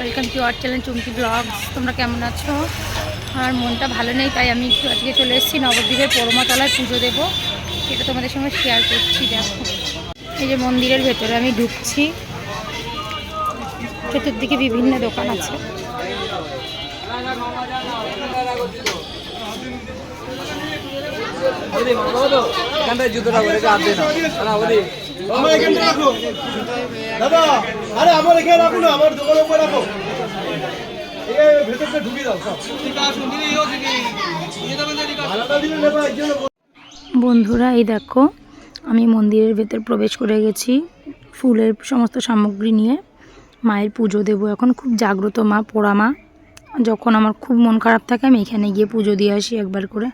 Welcome to our channel Chumki blogs. তোমরা কেমন আছো? আমার মনটা ভালো নেই, তাই আমি একটু আজকে চলে এসেছি নবদ্বীপের পরমাতলায় পুজো দেবো। এটা তোমাদের সঙ্গে শেয়ার করছি, দেখো। এই যে মন্দিরের ভেতরে আমি ঢুকছি। চতুর্দিকে বিভিন্ন দোকান আছে। জুতোটা আমার এখানে রাখো। দাদা, আরে আমার এখানে রাখো না, আমার দোকানের রাখো। ভেতরটা ঢুকিয়ে দাও বন্ধুরা, এই দেখো, আমি মন্দিরের ভেতর প্রবেশ করে গেছি ফুলের সমস্ত সামগ্রী নিয়ে। মায়ের পুজো দেবো এখন, খুব জাগ্রত মা, পোড়া মা। যখন আমার খুব মন খারাপ থাকে, আমি এখানে গিয়ে পুজো দিয়ে আসি একবার করে।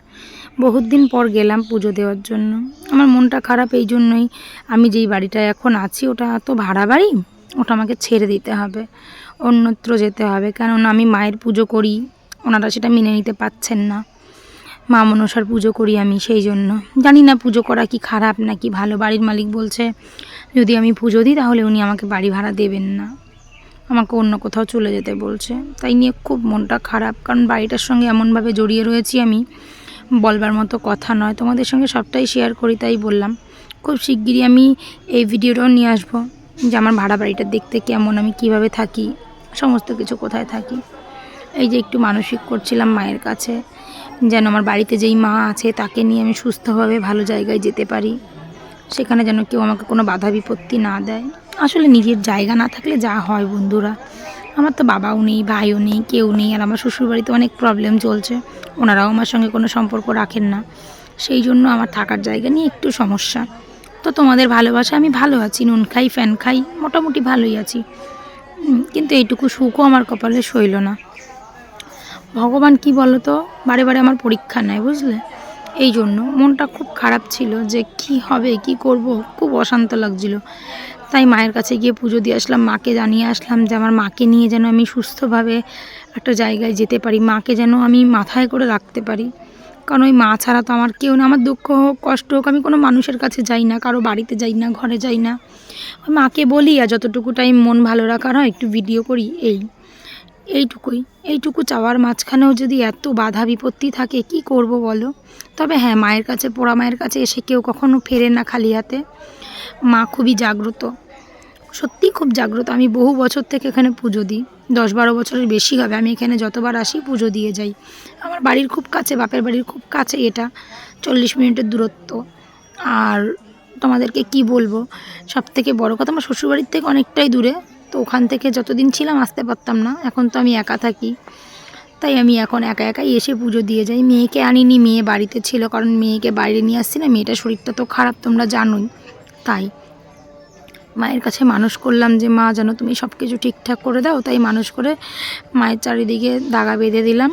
বহুত দিন পর গেলাম পুজো দেওয়ার জন্য। আমার মনটা খারাপ এই জন্যই আমি যেই বাড়িটায় এখন আছি, ওটা তো ভাড়া বাড়ি, ওটা আমাকে ছেড়ে দিতে হবে, অন্যত্র যেতে হবে। কেননা আমি মায়ের পুজো করি, ওনারা সেটা মেনে নিতে পাচ্ছেন না। মা মনসার পুজো করি আমি সেই জন্য। জানি না পুজো করা কি খারাপ নাকি ভালো, বাড়ির মালিক বলছে, যদি আমি পুজো দিই তাহলে উনি আমাকে বাড়ি ভাড়া দেবেন না। আমাকে অন্য কোথাও চলে যেতে বলছে। তাই নিয়ে খুব মনটা খারাপ। কারণ বাড়িটার সঙ্গে এমনভাবে জড়িয়ে রয়েছি আমি, বলবার মতো কথা নয়। তোমাদের সঙ্গে সবটাই শেয়ার করি, তাই বললাম। খুব শিগগিরই আমি এই ভিডিওটাও নিয়ে আসব যে আমার ভাড়া বাড়িটা দেখতে কেমন, আমি কীভাবে থাকি, সমস্ত কিছু কোথায় থাকি। এই যে একটু মানসিক করছিলাম মায়ের কাছে, যেন আমার বাড়িতে যেই মা আছে তাকে নিয়ে আমি সুস্থভাবে ভালো জায়গায় যেতে পারি। সেখানে যেন কেউ আমাকে কোনো বাধা বিপত্তি না দেয়। আসলে নিজের জায়গা না থাকলে যা হয় বন্ধুরা। আমার তো বাবাও নেই, ভাইও নেই, কেউ নেই, আর আমার শ্বশুরবাড়িতে অনেক প্রবলেম চলছে। ওনারাও আমার সঙ্গে কোনো সম্পর্ক রাখেন না। সেই জন্য আমার থাকার জায়গা নিয়ে একটু সমস্যা। তো তোমাদের ভালোবাসা আমি ভালো আছি, নুন খাই, ফ্যান খাই, মোটামুটি ভালোই আছি। কিন্তু এইটুকু সুখও আমার কপালে সইল না। ভগবান কি বলো তো বারে বারে আমার পরীক্ষা নেয়, বুঝলে? এই জন্য মনটা খুব খারাপ ছিল যে কি হবে, কি করব? খুব অশান্ত লাগছিল। তাই মায়ের কাছে গিয়ে পুজো দিয়ে আসলাম, মাকে জানিয়ে আসলাম যে আমার মাকে নিয়ে যেন আমি সুস্থভাবে একটা জায়গায় যেতে পারি, মাকে যেন আমি মাথায় করে রাখতে পারি। কারণ ওই মা ছাড়া তো আমার কেউ না, আমার দুঃখ হোক, কষ্ট হোক, আমি কোনো মানুষের কাছে যাই না, কারও বাড়িতে যাই না, ঘরে যাই না। ওই মাকে বলি, আর যতটুকু টাইম মন ভালো রাখার হয়, একটু ভিডিও করি। এই। এইটুকুই। এইটুকু চাওয়ার মাঝখানেও যদি এত বাধা বিপত্তি থাকে, কি করব বলো? তবে হ্যাঁ মায়ের কাছে, পোড়া মায়ের কাছে এসে কেউ কখনো ফেরে না খালি হাতে। মা খুবই জাগ্রত। সত্যিই খুব জাগ্রত। আমি বহু বছর থেকে এখানে পুজো দিই। দশ বারো বছরের বেশি হবে। আমি এখানে যতবার আসি পুজো দিয়ে যাই। আমার বাড়ির খুব কাছে, বাপের বাড়ির খুব কাছে এটা। চল্লিশ মিনিটের দূরত্ব। আর তোমাদেরকে কি বলব? সব থেকে বড়ো কথা, আমার শ্বশুরবাড়ির থেকে অনেকটাই দূরে। তো ওখান থেকে যতদিন ছিলাম আসতে পারতাম না, এখন তো আমি একা থাকি। তাই আমি এখন একা একাই এসে পুজো দিয়ে যাই। মেয়েকে আনিনি, মেয়ে বাড়িতে ছিল, কারণ মেয়েকে বাইরে নিয়ে আসছি না, মেয়েটার শরীরটা তো খারাপ, তোমরা জানোই। তাই মায়ের কাছে মানুষ করলাম যে, মা, যেন তুমি সব কিছু ঠিকঠাক করে দাও। তাই মানুষ করে মায়ের চারিদিকে দাগা বেঁধে দিলাম।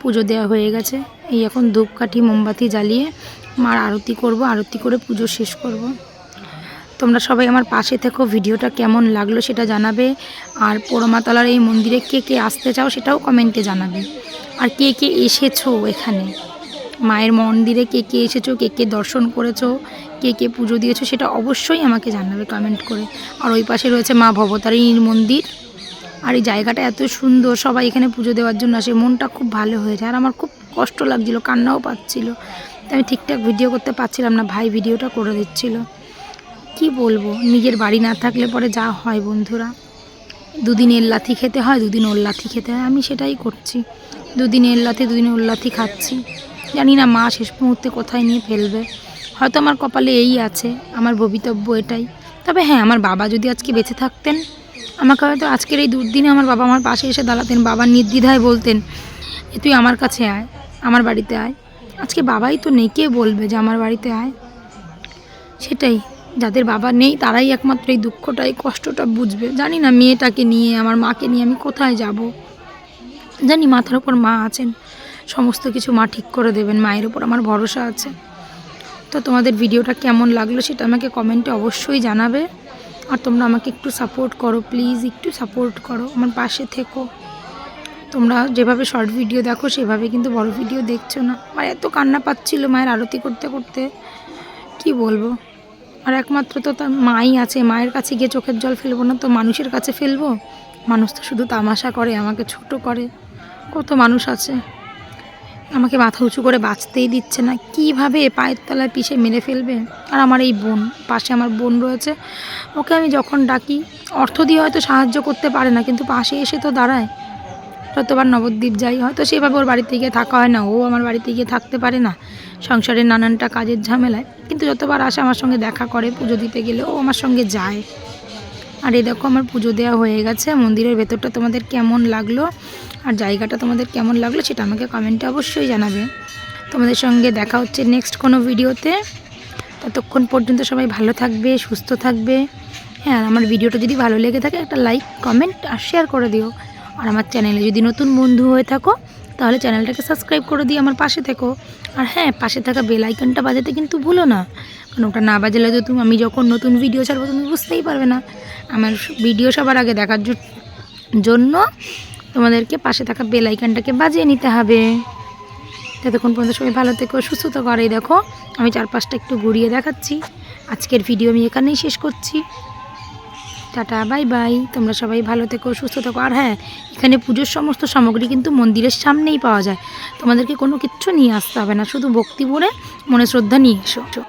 পুজো দেওয়া হয়ে গেছে। এই এখন ধূপকাঠি, মোমবাতি জ্বালিয়ে মার আরতি করব। আরতি করে পুজো শেষ করব। তোমরা সবাই আমার পাশে থেকো, ভিডিওটা কেমন লাগল সেটা জানাবে। আর পোড়মাতলার এই মন্দিরে কে কে আসতে চাও সেটাও কমেন্টে জানাবে। আর কে কে এসেছ এখানে? মায়ের মন্দিরে কে কে এসেছ, কে কে দর্শন করেছ, কে কে পুজো দিয়েছ সেটা অবশ্যই আমাকে জানাবে কমেন্ট করে। আর ওই পাশে রয়েছে মা ভবতারিণীর মন্দির। আর এই জায়গাটা এত সুন্দর, সবাই এখানে পুজো দেওয়ার জন্য আসে, মনটা খুব ভালো হয়েছে। আর আমার খুব কষ্ট লাগছিল, কান্নাও পাচ্ছিল। আমি ঠিকঠাক ভিডিও করতে পারছিলাম না, ভাই ভিডিওটা করে দিচ্ছিল। কি বলব? নিজের বাড়ি না থাকলে পরে যা হয় বন্ধুরা। দুদিন এর লাথি খেতে হয়, দুদিন ওর লাথি খেতে হয়। আমি সেটাই করছি। দুদিন এর লাথি দুদিন ওর লাথি খাচ্ছি। জানি না মা শেষ মুহূর্তে কোথায় নিয়ে ফেলবে। হয়তো আমার কপালে এই আছে, আমার ভবিতব্য এটাই। তবে হ্যাঁ আমার বাবা যদি আজকে বেঁচে থাকতেন, আমাকে হয়তো আজকের এই দুর্দিনে আমার বাবা আমার পাশে এসে দাঁড়াতেন বাবা নির্দ্বিধায় বলতেন তুই আমার কাছে আয়, আমার বাড়িতে আয়। আজকে বাবাই তো নেই কে বলবে যে আমার বাড়িতে আয়। সেটাই। যাদের বাবা নেই, তারাই একমাত্র এই দুঃখটা, এই কষ্টটা বুঝবে। জানি না মেয়েটাকে নিয়ে, আমার মাকে নিয়ে আমি কোথায় যাব। জানি মাথার ওপর মা আছেন। সমস্ত কিছু মা ঠিক করে দেবেন, মায়ের ওপর আমার ভরসা আছে। তো তোমাদের ভিডিওটা কেমন লাগল সেটা আমাকে কমেন্টে অবশ্যই জানাবে। আর তোমরা আমাকে একটু সাপোর্ট করো প্লিজ একটু সাপোর্ট করো, আমার পাশে থেকো। তোমরা যেভাবে শর্ট ভিডিও দেখো, সেভাবে কিন্তু বড় ভিডিও দেখছ না। আমার এত কান্না পাচ্ছিল মায়ের আরতি করতে করতে। কি বলব? আর একমাত্র তো তার মাই আছে, মায়ের কাছে গিয়ে চোখের জল ফেলব না তো মানুষের কাছে ফেলব? মানুষ তো শুধু তামাশা করে, আমাকে ছোট করে। কত মানুষ আছে। আমাকে মাথা উঁচু করে বাঁচতেই দিচ্ছে না। কীভাবে পায়ের তলায় পিষে মেরে ফেলবে? আর আমার এই বোন, পাশে আমার বোন রয়েছে। ওকে আমি যখন ডাকি, অর্থ দিয়ে হয়তো সাহায্য করতে পারে না, কিন্তু পাশে এসে তো দাঁড়ায়। যতবার নবদ্বীপ যাই হয়তো সেভাবে ওর বাড়িতে গিয়ে থাকা হয় না। ও আমার বাড়িতে গিয়ে থাকতে পারে না, সংসারের নানানটা কাজের ঝামেলায়। কিন্তু যতবার আসে আমার সঙ্গে দেখা করে, পুজো দিতে গেলে ও আমার সঙ্গে যায়। আর এই দেখো আমার পুজো দেওয়া হয়ে গেছে, মন্দিরের ভেতরটা তোমাদের কেমন লাগল আর জায়গাটা তোমাদের কেমন লাগল সেটা আমাকে কমেন্টে অবশ্যই জানাবে। তোমাদের সঙ্গে দেখা হচ্ছে নেক্সট কোনো ভিডিওতে। ততক্ষণ পর্যন্ত সবাই ভালো থাকবে, সুস্থ থাকবে। হ্যাঁ আমার ভিডিওটা যদি ভালো লেগে থাকে একটা লাইক কমেন্ট আর শেয়ার করে দিও। আর আমার চ্যানেলে যদি নতুন বন্ধু হয়ে থাকো, তাহলে চ্যানেলটাকে সাবস্ক্রাইব করে দিয়ে আমার পাশে থেকো। আর হ্যাঁ পাশে থাকা বেল আইকনটা বাজাতে কিন্তু ভুলো না। কারণ ওটা না বাজালে তো তুমি, আমি যখন নতুন ভিডিও ছাড়বো, তুমি বুঝতেই পারবে না। আমার ভিডিও সবার আগে দেখার জন্য তোমাদেরকে পাশে থাকা বেল আইকনটাকে বাজিয়ে নিতে হবে। ততক্ষণ পর্যন্ত সবাই ভালো থেকো, সুস্থ থাকো। আর এই দেখো, আমি চারপাশটা একটু ঘুরিয়ে দেখাচ্ছি। আজকের ভিডিও আমি এখানেই শেষ করছি। Ta ta, bye bye. তোমরা সবাই ভালো থেকো, সুস্থ থেকো। আর হ্যাঁ এখানে পুজোর সমস্ত সামগ্রী কিন্তু মন্দিরের সামনেই পাওয়া যায়। তোমাদেরকে কোনো কিচ্ছু নিয়ে আসতে হবে না, শুধু ভক্তি ভরে মনে শ্রদ্ধা নিয়ে এসো।